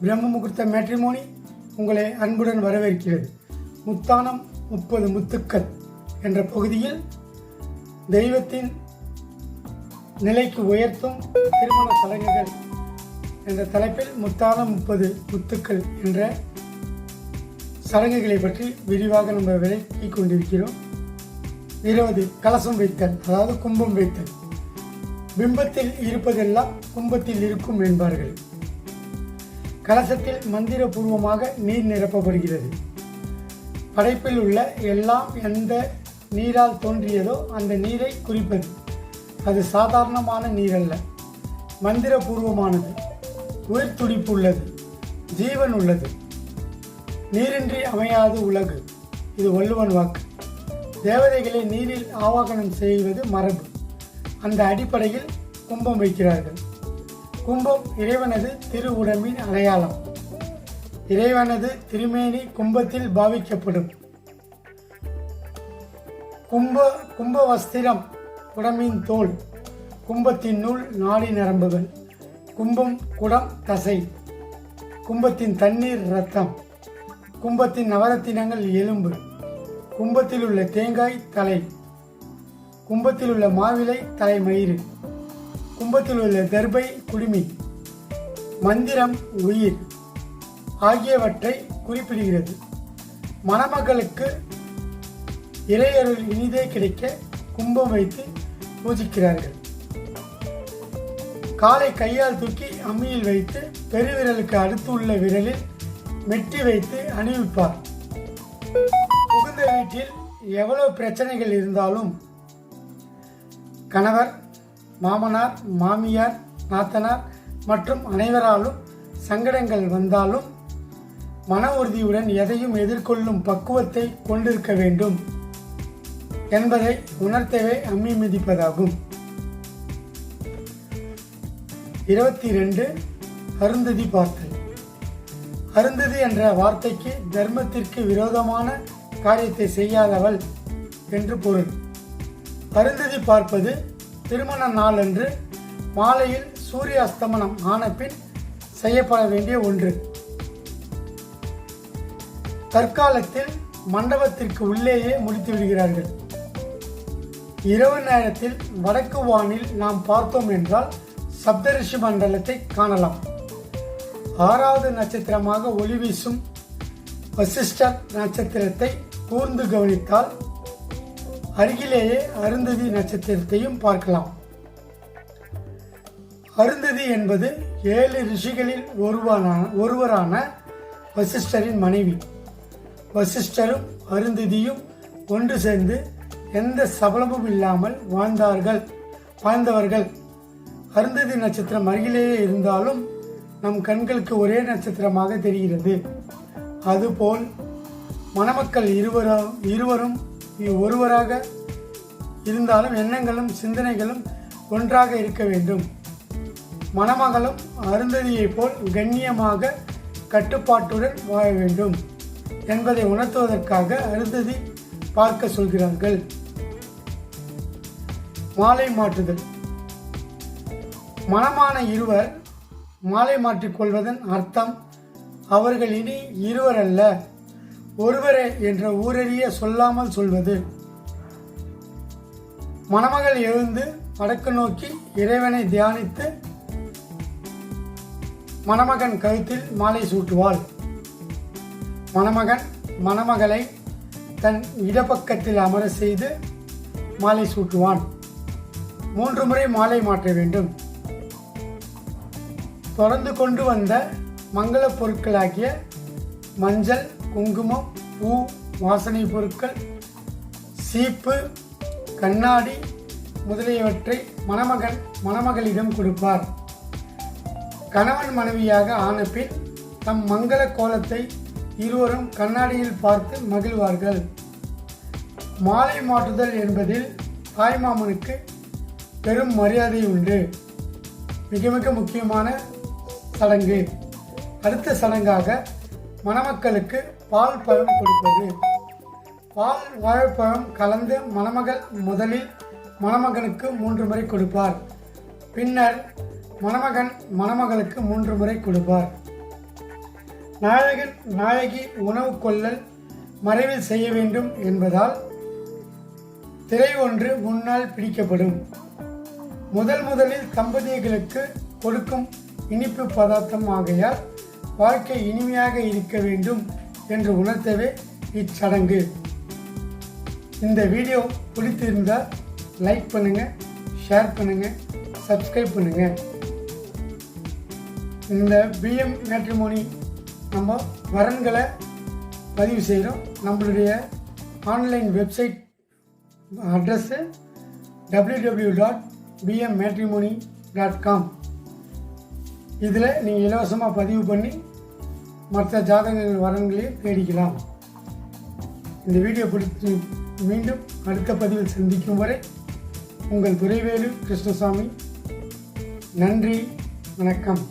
பிரம்ம முகூர்த்த மேட்ரிமோனி உங்களை அன்புடன் வரவேற்கிறது. முத்தானம் முப்பது முத்துக்கள் என்ற பகுதியில் தெய்வத்தின் நிலைக்கு உயர்த்தும் திருமண சடங்குகள் என்ற தலைப்பில் முத்தானம் முப்பது முத்துக்கள் என்ற சடங்குகளை பற்றி விரிவாக நம்ம விளக்கி கொண்டிருக்கிறோம். இருபது கலசம் வைத்தல் அதாவது கும்பம் வைத்தல். பிம்பத்தில் இருப்பதெல்லாம் கும்பத்தில் இருக்கும் என்பார்கள். கலசத்தில் மந்திரபூர்வமாக நீர் நிரப்பப்படுகிறது. படைப்பில் உள்ள எல்லாம் எந்த நீரால் தோன்றியதோ அந்த நீரை குறிப்பது. அது சாதாரணமான நீரல்ல. மந்திரபூர்வமானது. உயிர் துடிப்பு உள்ளது. ஜீவன் உள்ளது. நீரின்றி அமையாது உலகு. இது வள்ளுவன் வாக்கு. தேவதைகளை நீரில் ஆவாகனம் செய்வது மரபு. அந்த அடிப்படையில் கும்பம் வைக்கிறார்கள். கும்பம் இறைவனது திரு உடம்பின் அடையாளம். இறைவனது திருமேனி கும்பத்தில் பாவிக்கப்படும். கும்ப கும்ப வஸ்திரம் உடம்பின் தோல் கும்பத்தின் நூல் நாடி நரம்புகள் கும்பம் குடம் தசை கும்பத்தின் தண்ணீர் ரத்தம் கும்பத்தின் நவரத்தினங்கள் எலும்பு கும்பத்தில் உள்ள தேங்காய் தலை கும்பத்தில் உள்ள மாவிலை தலைமயிறு கும்பத்தில் உள்ள தர்பை குடுமி மந்திரம் உயிர் ஆகியவற்றை குறிப்பிடுகிறது. மணமகளுக்கு இறையருள் இனிதே கிடைக்க கும்பம் வைத்து பூஜிக்கிறார்கள். காலை கையால் தூக்கி அம்மியில் வைத்து பெருவிரலுக்கு அடுத்து உள்ள விரலில் மெட்டி வைத்து அணிவிப்பார். புகுந்த வீட்டில் எவ்வளவு பிரச்சனைகள் இருந்தாலும் கணவர் மாமனார் மாமியார் நாத்தனார் மற்றும் அனைவராலும் சங்கடங்கள் வந்தாலும் மன உறுதியுடன் எதையும் எதிர்கொள்ளும் பக்குவத்தை கொண்டிருக்க வேண்டும் என்பதை உணர்த்தவே அம்மி மிதிப்பதாகும். இருபத்தி ரெண்டு அருந்ததி பார்த்தல். அருந்ததி என்ற வார்த்தைக்கு தர்மத்திற்கு விரோதமான காரியத்தை செய்யாதவள் என்று பொருள். அருந்ததி பார்ப்பது திருமண நாளன்று மாலையில் சூரிய அஸ்தமனம் ஆன பின் செய்யப்பட வேண்டிய ஒன்று. தற்காலத்தில் மண்டபத்திற்கு உள்ளேயே முடித்து விடுகிறார்கள். இரவு நேரத்தில் வடக்கு வானில் நாம் பார்த்தோம் என்றால் சப்தரிஷி மண்டலத்தை காணலாம். ஆறாவது நட்சத்திரமாக ஒளி வீசும் வசிஷ்டர் நட்சத்திரத்தை கூர்ந்து கவனித்தால் அருகிலேயே அருந்ததி நட்சத்திரத்தையும் பார்க்கலாம். அருந்ததி என்பது ஏழு ரிஷிகளில் ஒருவரான ஒருவரான வசிஷ்டரின் மனைவி. வசிஷ்டரும் அருந்ததியும் ஒன்று சேர்ந்து எந்த சபலமும் இல்லாமல் வாழ்ந்தார்கள் வாழ்ந்தவர்கள். அருந்ததி நட்சத்திரம் அருகிலேயே இருந்தாலும் நம் கண்களுக்கு ஒரே நட்சத்திரமாக தெரிகிறது. அதுபோல் மணமக்கள் இருவரும் இருவரும் ஒருவராக இருந்தாலும் எண்ணங்களும் சிந்தனைகளும் ஒன்றாக இருக்க வேண்டும். மணமகளும் அருந்ததியைப் போல் கண்ணியமாக கட்டுப்பாட்டுடன் வாழ வேண்டும் என்பதை உணர்த்துவதற்காக அருந்ததி பார்க்க சொல்கிறார்கள். மாலை மாற்றுதல். மனமான இருவர் மாலை மாற்றிக்கொள்வதன் அர்த்தம் அவர்கள் இனி இருவர் அல்ல ஒருவரே என்ற ஊரறிய சொல்லாமல் சொல்வது. மணமகள் எழுந்து வடக்கு நோக்கி இறைவனை தியானித்து மணமகன் கழுத்தில் மாலை சூட்டுவாள். மணமகன் மணமகளை தன் இடப்பக்கத்தில் அமர செய்து மாலை சூட்டுவான். மூன்று முறை மாலை மாற்ற வேண்டும். தொடர்ந்து கொண்டு வந்த மங்கள பொருட்களாகிய மஞ்சள் குங்குமம் பூ வாசனை பொருட்கள் சீப்பு கண்ணாடி முதலியவற்றை மணமகன் மணமகளிடம் கொடுப்பார். கணவன் மனைவியாக ஆன பின் தம் மங்கள கோலத்தை இருவரும் கண்ணாடியில் பார்த்து மகிழ்வார்கள். மாலை மாற்றுதல் என்பதில் தாய்மாமனுக்கு பெரும் மரியாதை உண்டு. மிக மிக முக்கியமான சடங்கு. அடுத்த சடங்காக மணமக்களுக்கு பால் பழம் கொடுப்பது. பால் வாழைப்பழம் கலந்து மணமகள் முதலில் மணமகனுக்கு மூன்று முறை கொடுப்பார். பின்னர் மணமகன் மணமகளுக்கு மூன்று முறை கொடுப்பார். நாயகன் நாயகி உணவு கொள்ளல் மறைவில் செய்ய வேண்டும் என்பதால் திரை ஒன்று முன்னால் பிடிக்கப்படும். முதல் முதலில் தம்பதியர்களுக்கு கொடுக்கும் இனிப்பு பதார்த்தம் ஆகையால் வாழ்க்கை இனிமையாக இருக்க வேண்டும். என்று உணர்த்தவே இச்சடங்கு. இந்த வீடியோ பிடித்திருந்தால் லைக் பண்ணுங்கள் ஷேர் பண்ணுங்கள் சப்ஸ்கிரைப் பண்ணுங்கள் இந்த பிஎம் மேட்ரிமோனி நம்ம வரன்களை பதிவு செய்கிறோம். நம்மளுடைய online website address W W dot PM matrimony dot com. இதில் நீங்கள் இலவசமாக பதிவு பண்ணி மற்ற ஜாதகங்கள் வரன்களையும் தேடிக்கலாம். இந்த வீடியோ பிடித்து மீண்டும் அடுத்த பதிவில் சந்திக்கும் வரை உங்கள் துறைவேலு கிருஷ்ணசாமி நன்றி வணக்கம்.